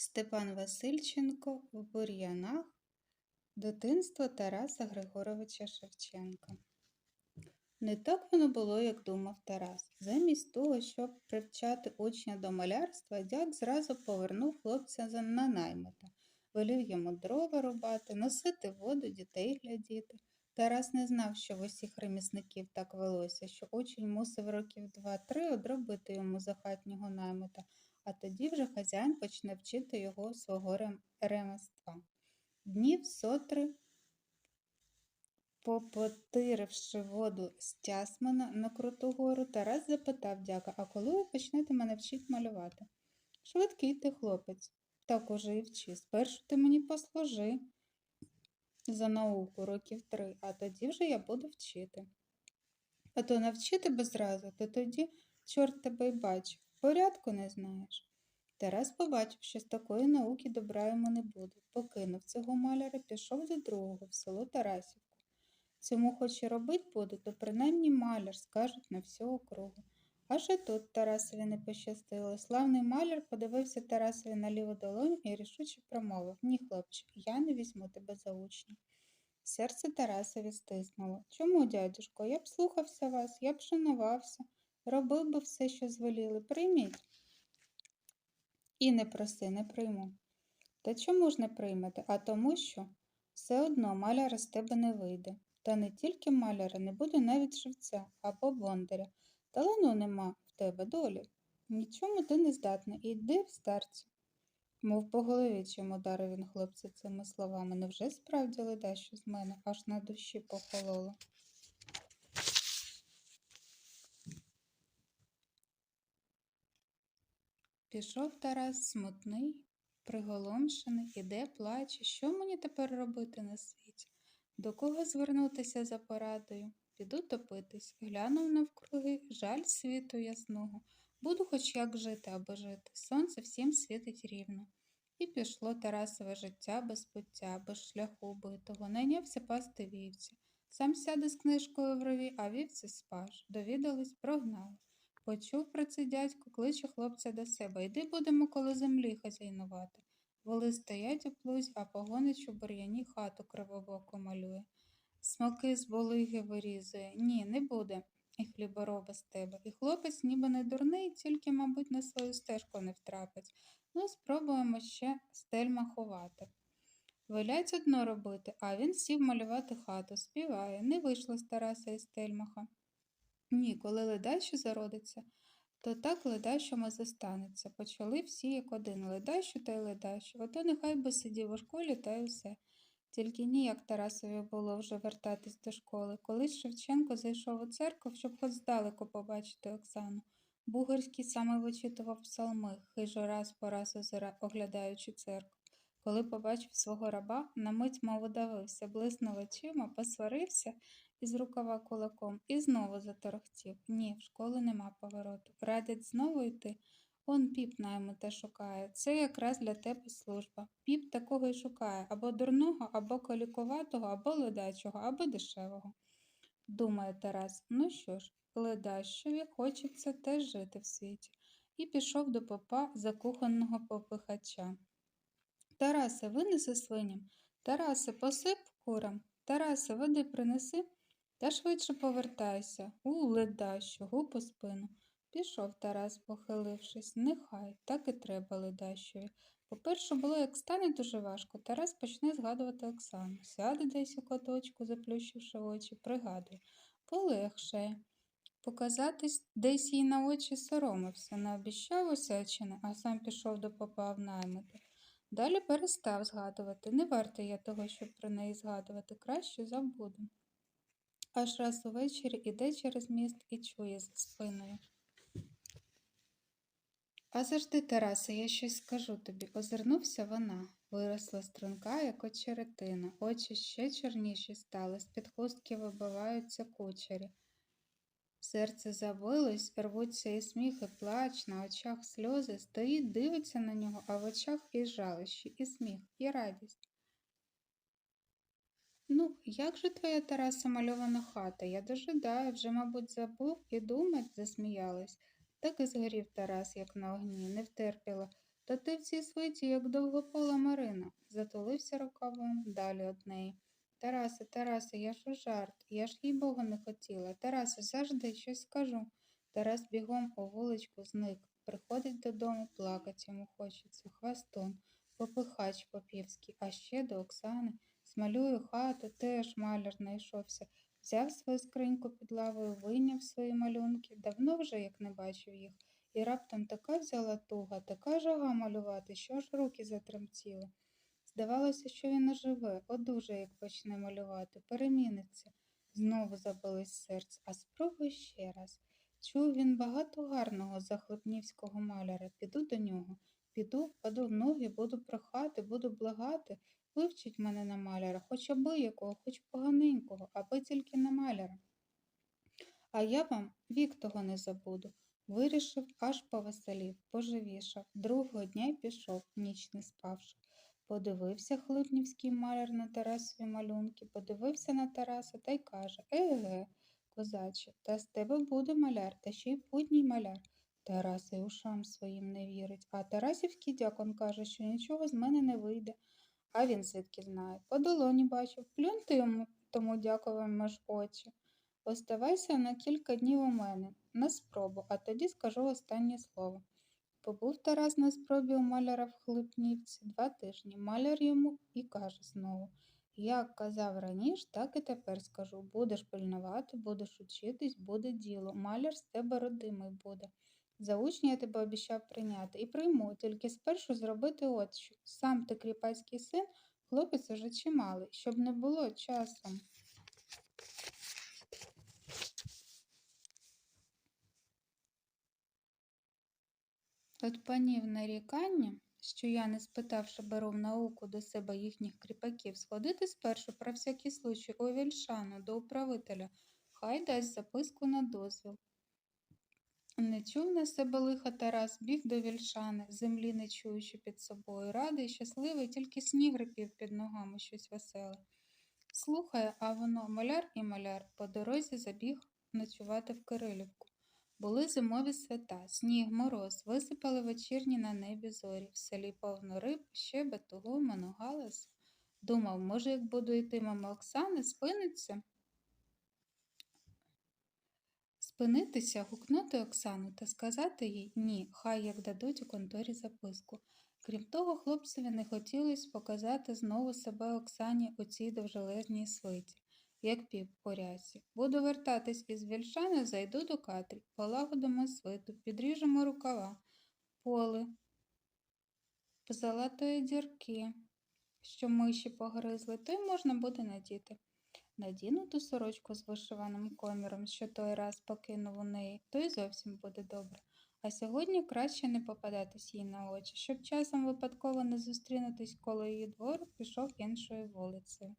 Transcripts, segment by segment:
Степан Васильченко в бур'янах. Дитинство Тараса Григоровича Шевченка. Не так воно було, як думав Тарас. Замість того, щоб привчати учня до малярства, дяк зразу повернув хлопця на наймита, велів йому дрова рубати, носити воду, дітей глядіти. Тарас не знав, що в усіх ремісників так велося, що учень мусив років два-три одробити йому за хатнього наймита, а тоді вже хазяїн почне вчити його свого ремества. Днів сотри Попотиривши воду з Тясмина на Круту гору, Тарас запитав дяка, а коли ви почнете мене вчити малювати? Швидкий ти хлопець, так уже і вчи. Спершу ти мені послужи за науку років три, а тоді вже я буду вчити. А то навчи тебе зразу, то тоді чорт тебе й бачив, порядку не знаєш. Тарас побачив, що з такої науки добра йому не буде. Покинув цього маляра, пішов до другого в село Тарасівку. Цьому хоч і робить буде, то принаймні маляр скажуть на всю округу. Аж і тут Тарасові не пощастило. Славний маляр подивився Тарасові на ліву долоню і рішуче промовив Ні, хлопчик, я не візьму тебе за учня. Серце Тарасові стиснуло. Чому, дядюшко? Я б слухався вас, я б шанувався, робив би все, що звеліли. Прийміть. І не проси, не прийму. Та чому ж не приймете? А тому, що все одно маляра з тебе не вийде. Та не тільки маляра, не буде навіть шевця або бондаря. Талану нема в тебе долі. Нічому ти не здатна. Іди в старцю. Мов по голові, чим ударив він хлопця цими словами. Невже справді ледащо з мене, аж на душі похололо. Пішов Тарас смутний, приголомшений, іде, плаче. Що мені тепер робити на світі? До кого звернутися за порадою? Піду топитись, глянув навкруги, жаль світу ясного. Буду хоч як жити аби жити. Сонце всім світить рівно. І пішло Тарасове життя без пуття, без шляху битого. Найнявся пасти вівці. Сам сяде з книжкою в рові, а вівці спаж. Довідались, прогнали. Почув про це дядько, кличе хлопця до себе. Йди будемо коло землі хазяйнувати. Воли стоять у плузь, а погонич у бур'яні хату кривобоку малює. Смоки з болиги вирізує. Ні, не буде. І хлібороба з тебе. І хлопець ніби не дурний, тільки, мабуть, на свою стежку не втрапить. Ну, спробуємо ще стельма ховати. Велять одно робити, а він сів малювати хату, співає. Не вийшло з Тараса і стельмаха. Ні, коли ледащо зародиться, то так ледащому застанеться. Почали всі як один ледащо та й ледащо. Ото нехай би сидів у школі та й усе. Тільки ніяк Тарасові було вже вертатись до школи. Колись Шевченко зайшов у церкву, щоб хоч здалеку побачити Оксану. Бугорський саме вичитував псалми, хижо раз по раз оглядаючи церкву. Коли побачив свого раба, на мить мов удавився, блиснув очима, посварився із рукава кулаком і знову заторохтів. Ні, в школу нема повороту. Радять знову йти. Он піп наймита шукає. Це якраз для тебе служба. Піп такого й шукає або дурного, або колікуватого, або ледачого, або дешевого. Думає Тарас, ну що ж, ледащові хочеться теж жити в світі. І пішов до попа закуханого попихача. Тарасе, винеси свиням. Тарасе, посип курам. Тарасе, води принеси. Та швидше повертайся. У, ледащу, гу по спину. Пішов Тарас, похилившись. Нехай, так і треба ледащові. По-перше, було, як стане дуже важко, Тарас почне згадувати Оксану. Сяде десь у куточку, заплющивши очі, пригадує. Полегшає. Показатись десь їй на очі соромився, не обіщав усячини, а сам пішов до попа в наймити. Далі перестав згадувати. Не варто я того, щоб про неї згадувати, краще забуду. Аж раз увечері іде через міст і чує за спиною. А завжди, Тарасе, я щось скажу тобі. Озирнувся вона. Виросла струнка, як очеретина, очі ще чорніші стали, з-під хустки вибиваються кучері. Серце забилось, рвуться і сміх, і плач, на очах сльози, стоїть, дивиться на нього, а в очах і жалощі, і сміх, і радість. Ну, як же твоя Тараса мальована хата? Я дожидаю, вже, мабуть, забув і думать, засміялась. Так і згорів Тарас, як на огні, не втерпіла. Та ти в цій свиті, як довгопола Марина, затулився рукавом далі од неї. Тарасе, Тарасе, я ж у жарт, я ж їй Богу не хотіла. Тарасе, завжди щось скажу. Тарас бігом у вуличку зник. Приходить додому, плакать йому хочеться. Хвастун, попихач попівський, а ще до Оксани. Смалюю хату, теж маляр знайшовся. Взяв свою скриньку під лавою, вийняв свої малюнки, давно вже як не бачив їх. І раптом така взяла туга, така жага малювати, що аж руки затремтіли. Здавалося, що він оживе, одуже, як почне малювати, переміниться. Знову забилось серце, а спробуй ще раз. Чув він багато гарного за хлебнівського маляра. Піду до нього. Піду, паду в ноги, буду прохати, буду благати. Вивчить мене на маляра, хоч аби якого, хоч поганенького, аби тільки на маляра. А я вам вік того не забуду. Вирішив, аж повеселів, поживішав. Другого дня й пішов, ніч не спавши. Подивився хлипнівський маляр на Тарасові малюнки, подивився на Тараса та й каже Еге, козаче, та з тебе буде маляр, та ще й путній маляр. Тарас і ушам своїм не вірить, а Тарасівський дякон каже, що нічого з мене не вийде. А він звідки знає. По долоні бачив, плюньте йому тому дяковим меж очі. Оставайся на кілька днів у мене, на спробу, а тоді скажу останнє слово. Побув Тарас на спробі у маляра в Хлипнівці два тижні. Маляр йому і каже знову як казав раніше, так і тепер скажу. Будеш пильнувати, будеш учитись, буде діло. Маляр з тебе родимий буде. За учня я тебе обіцяв прийняти і прийму, тільки спершу зробити от що. Сам ти кріпацький син, хлопець уже чималий, щоб не було часом. От панів нарікання, що я, не спитавши, беру в науку до себе їхніх кріпаків, сходити спершу про всякий случай у Вільшану до управителя, хай дасть записку на дозвіл. Не чув на себе лиха Тарас, біг до вільшани, землі не чуючи під собою, радий, щасливий, тільки сніг рипів під ногами щось веселе. Слухає, а воно маляр і маляр по дорозі забіг ночувати в Кирилівку. Були зимові свята, сніг, мороз, висипали вечірні на небі зорі, в селі повно риб, ще батугу, галас. Думав, може, як буду йти мама Оксани, спиниться. Спинитися, гукнути Оксану та сказати їй ні, хай як дадуть у конторі записку. Крім того, хлопцеві не хотілося показати знову себе Оксані у цій довжелезній свиті, як піп у рясі. Буду вертатись із вільшани, зайду до Катрі, полагодимо свиту, підріжемо рукава, поле, позалатої дірки, що миші погризли, то й можна буде надіти. Надіну ту сорочку з вишиваним коміром, що той раз покинув у неї, то й зовсім буде добре. А сьогодні краще не попадатись їй на очі, щоб часом випадково не зустрінутись коло її двору, пішов іншою вулицею.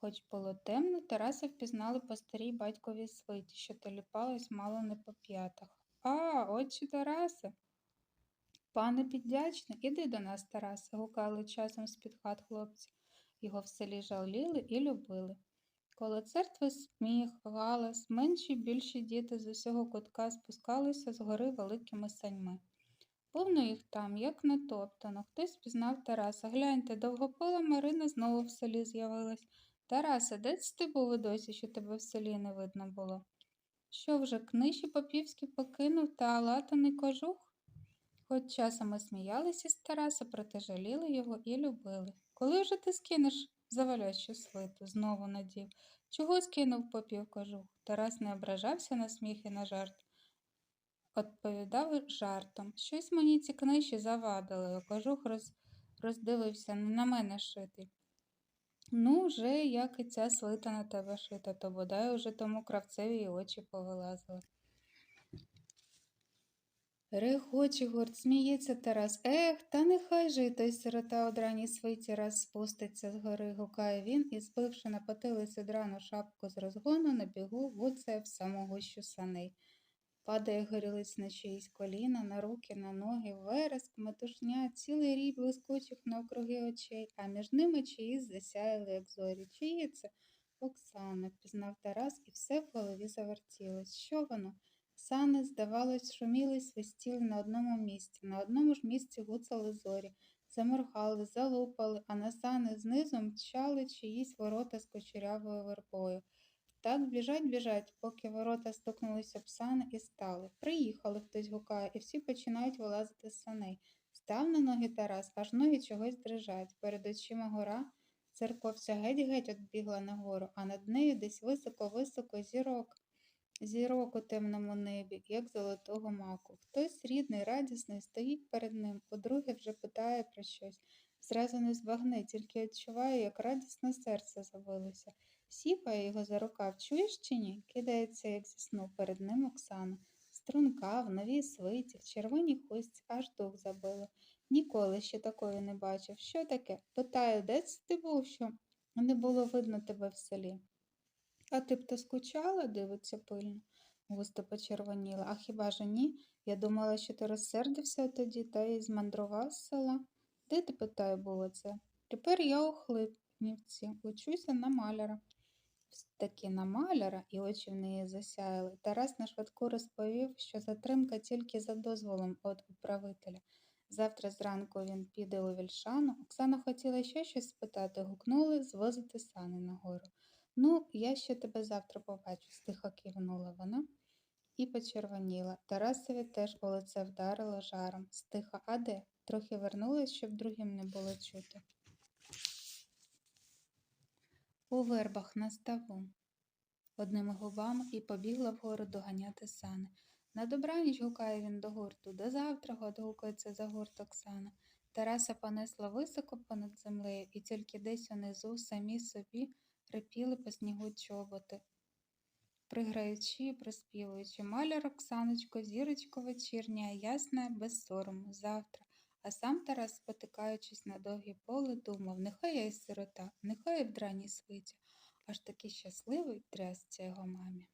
Хоч було темно, Тараса впізнали по старій батьковій свиті, що теліпалась мало не по п'ятах. А, отче Тарасе. Пане піддячне, іди до нас, Тарасе, гукали часом з-під хат хлопці. Його в селі жаліли і любили. Коло церкви сміх, галас, менші й більші діти з усього кутка спускалися з гори великими саньми. Повно їх там, як натоптано. Хтось пізнав Тараса. Гляньте, довгопола Марина знову в селі з'явилась. Тарасе, де ти був досі, що тебе в селі не видно було? Що вже, книжі попівські покинув та латаний кожух? Хоч часом і сміялися з Тараса, проте жаліли його і любили. Коли вже ти скинеш завалячу свиту? знову надів. Чого скинув попів кожух? Тарас не ображався на сміх і на жарт. Відповідав жартом. Щось мені ці книжі завадили, кожух роз... роздивився не на мене шитий. Ну, вже як і ця свита на тебе шита, то бодай уже тому кравцеві й очі повилазили. Регоче гурт, сміється Тарас. Ех, та нехай же й той сирота од раній свиті раз спуститься з гори, гукає він і, збивши на потилицю драну шапку з розгону, на бігу гуцає в саму гущу саней. Падає горілиць на чиїсь коліна, на руки, на ноги, вереск, метушня, цілий рій блискучих навкруги очей, а між ними чиїсь засяяли, як зорі. Чиї це? Оксана, пізнав Тарас, і все в голові завертілось. Що воно? Сани, здавалось, шуміли свистіли на одному місці. На одному ж місці гуцали зорі, заморгали, залупали, а на сани знизу мчали чиїсь ворота з кучерявою вербою. Так біжать, біжать, поки ворота стукнулися об сани і стали. Приїхали, хтось гукає, і всі починають вилазити з саней. Став на ноги Тарас, аж ноги чогось дрижать. Перед очима гора, церковця геть-геть отбігла нагору, а над нею десь високо-високо зірок. Зірок у темному небі, як золотого маку. Хтось рідний, радісний, стоїть перед ним, подруге вже питає про щось. Зразу не збагне, тільки відчуває, як радісно серце забилося. Сіпає його за рукав, чуєш чи ні? Кидається, як зі сну, перед ним Оксана. Струнка, в новій свиті, в червоній хустці, аж дух забило. Ніколи ще такої не бачив. Що таке? Питаю, де це ти був, що не було видно тебе в селі. А ти б то скучала, дивиться пильно. Густо почервоніла. А хіба ж ні? Я думала, що ти розсердився тоді та й змандрував з села. Де ти, питаю, було це? Тепер я у Хлипнівці, учуся на маляра. Таки на маляра, і очі в неї засяяли. Тарас на швидку розповів, що затримка тільки за дозволом від управителя. Завтра зранку він піде у Вільшану. Оксана хотіла ще щось спитати, гукнули звозити сани нагору. Ну, я ще тебе завтра побачу, стиха кивнула вона і почервоніла. Тарасові теж у лице вдарило жаром. Стиха, а де? Трохи вернулась, щоб другим не було чути. У вербах на ставу. Одними губами і побігла вгору доганяти сани. На добраніч гукає він до гурту. До завтра гукається за гурт Оксана. Тараса понесла високо понад землею, і тільки десь унизу самі собі репіли по снігу чоботи, приграючи і приспівуючи. Маляр Оксаночко, зірочко вечірня, ясна, без сорому, завтра. А сам Тарас, спотикаючись на довгі поле, думав, нехай я й сирота, нехай я в драній свиті, аж такий щасливий трясця його мамі.